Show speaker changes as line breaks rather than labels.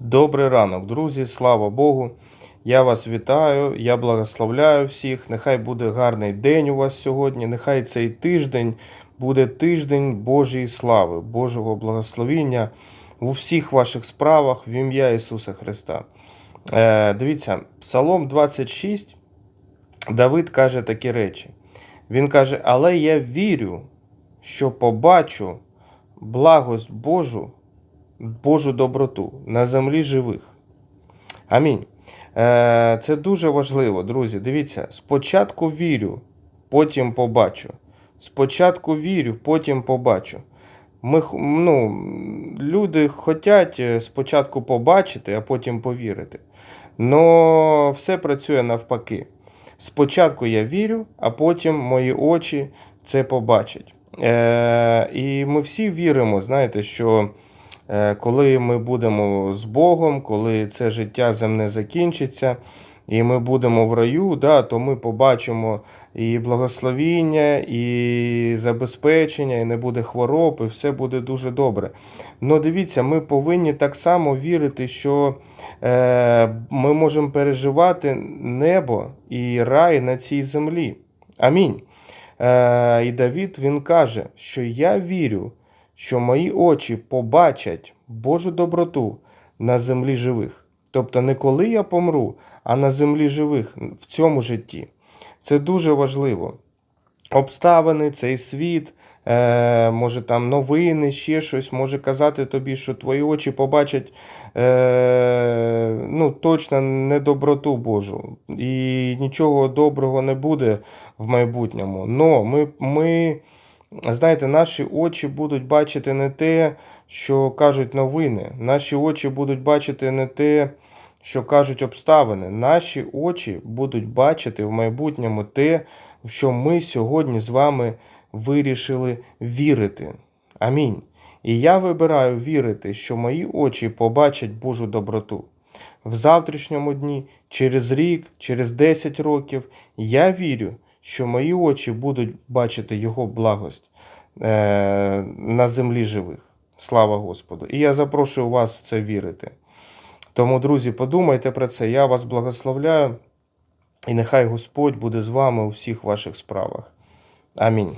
Добрий ранок, друзі, слава Богу. Я вас вітаю, я благословляю всіх. Нехай буде гарний день у вас сьогодні. Нехай цей тиждень буде тиждень Божої слави, Божого благословіння у всіх ваших справах в ім'я Ісуса Христа. Е, дивіться, Псалом 26, Давид каже такі речі. Він каже: Але я вірю, що побачу благость Божу Божу доброту на землі живих. Амінь. Е, Це дуже важливо, друзі. Дивіться, спочатку вірю, потім побачу. Спочатку вірю, потім побачу. Ми, ну, люди хочуть спочатку побачити, а потім повірити. Но все працює навпаки. Спочатку я вірю, а потім мої очі це побачать. Е, і ми всі віримо, знаєте, що е, коли ми будемо з Богом, коли це життя земне закінчиться, і ми будемо в раю, да, то ми побачимо і благословіння, і забезпечення, і не буде хвороб, і все буде дуже добре. Ну дивіться, ми повинні так само вірити, що е, ми можемо переживати небо і рай на цій землі. Амінь. Е, і Давід він каже, що я вірю, що мої очі побачать Божу доброту на землі живих. Тобто не коли я помру, а на землі живих в цьому житті. Це дуже важливо. Обставини, цей світ, е, може там новини, ще щось може казати тобі, що твої очі побачать е, ну, точно недоброту Божу. І нічого доброго не буде в майбутньому. Но ми, ми, знаєте, наші очі будуть бачити не те, що кажуть новини. Наші очі будуть бачити не те, що кажуть обставини. Наші очі будуть бачити в майбутньому те, що ми сьогодні з вами вирішили вірити. Амінь. І я вибираю вірити, що мої очі побачать Божу доброту. В завтрашньому дні, через рік, через 10 років, я вірю, що мої очі будуть бачити Його благость е, на землі живих. Слава Господу! І я запрошую вас в це вірити. Тому, друзі, подумайте про це. Я вас благословляю, і нехай Господь буде з вами у всіх ваших справах. Амінь.